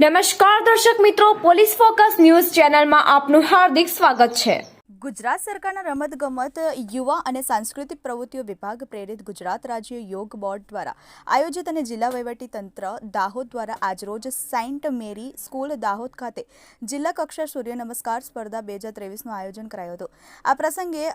નમસ્કાર દર્શક મિત્રો, પોલીસ ફોકસ ન્યૂઝ ચેનલમાં આપનું હાર્દિક સ્વાગત છે. ગુજરાત સરકારના રમતગમત, યુવા અને સાંસ્કૃતિક પ્રવૃત્તિઓ વિભાગ પ્રેરિત ગુજરાત રાજ્ય યોગ બોર્ડ દ્વારા આયોજિત અને જિલ્લા વહીવટી તંત્ર દાહોદ દ્વારા આજરોજ સેન્ટ મેરી સ્કૂલ દાહોદ ખાતે જિલ્લા કક્ષા સૂર્ય નમસ્કાર સ્પર્ધા બે હજાર ત્રેવીસનું આયોજન કરાયું હતું. આ પ્રસંગે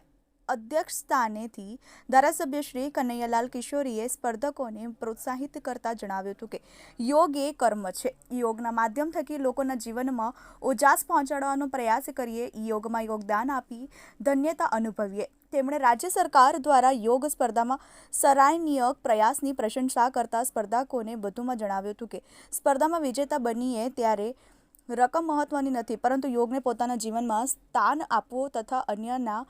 અધ્યક્ષ સ્થાનેથી ધારાસભ્ય શ્રી કનૈયાલાલ કિશોરીએ સ્પર્ધકોને પ્રોત્સાહિત કરતા જણાવ્યું હતું કે યોગ એ કર્મ છે. યોગના માધ્યમ થકી લોકોના જીવનમાં ઉજાસ પહોંચાડવાનો પ્રયાસ કરીએ, યોગમાં યોગદાન આપી ધન્યતા અનુભવીએ. તેમણે રાજ્ય સરકાર દ્વારા યોગ સ્પર્ધામાં સરાહનીય પ્રયાસની પ્રશંસા કરતા સ્પર્ધકોને વધુમાં જણાવ્યું હતું કે સ્પર્ધામાં વિજેતા બનીએ ત્યારે રકમ મહત્વની નથી, પરંતુ યોગને પોતાના જીવનમાં સ્થાન આપવું તથા અન્યના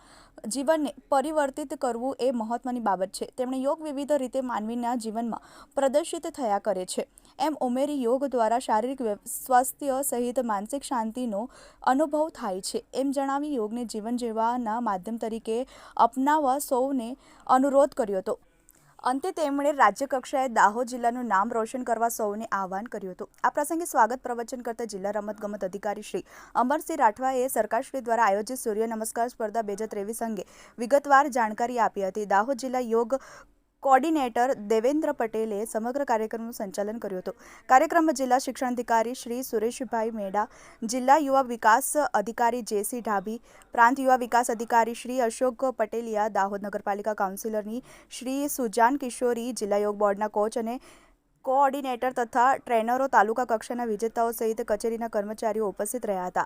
જીવનને પરિવર્તિત કરવું એ મહત્વની બાબત છે. તેમણે યોગ વિવિધ રીતે માનવીના જીવનમાં પ્રદર્શિત થયા કરે છે. એમ ઉમેરી યોગ દ્વારા શારીરિક સ્વાસ્થ્ય સહિત માનસિક શાંતિનો અનુભવ થાય છે. એમ જણાવી યોગને જીવન જીવવાના માધ્યમ તરીકે અપનાવવા સૌને અનુરોધ કર્યો હતો. અંતે તેમણે રાજ્ય કક્ષાએ દાહોદ જિલ્લાનું નામ રોશન કરવા સૌને આહવાન કર્યું હતું. આ પ્રસંગે સ્વાગત પ્રવચન કરતા જિલ્લા રમતગમત અધિકારી શ્રી અમરસિંહ રાઠવાએ સરકારશ્રી દ્વારા આયોજિત સૂર્ય નમસ્કાર સ્પર્ધા બે હજાર ત્રેવીસ અંગે વિગતવાર જાણકારી આપી હતી. દાહોદ જિલ્લા યોગ કોર્ડિનેટર દેવેન્દ્ર પટેલે સમગ્ર કાર્યક્રમનું સંચાલન કર્યું હતું. કાર્યક્રમમાં જિલ્લા શિક્ષણાધિકારી શ્રી સુરેશભાઈ મેડા, જિલ્લા યુવા વિકાસ અધિકારી જેસી ઢાબી પ્રાંત યુવા વિકાસ અધિકારી શ્રી અશોક પટેલિયા, દાહોદ નગરપાલિકા કાઉન્સિલરની શ્રી સુજાન કિશોરી, જિલ્લા યોગ બોર્ડના કોચ અને કોઓર્ડિનેટર તથા ટ્રેનરો, તાલુકા કક્ષાના વિજેતાઓ સહિત કચેરીના કર્મચારીઓ ઉપસ્થિત રહ્યા હતા.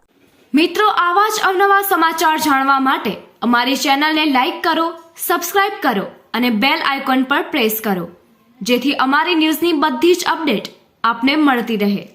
મિત્રો, આવા જ અવનવા સમાચાર જાણવા માટે અમારી ચેનલને લાઇક કરો સબસ્ક્રાઇબ કરો અને બેલ આઇકોન પર પ્રેસ કરો, જેથી અમારી ન્યૂઝની બધી જ અપડેટ આપને મળતી રહે.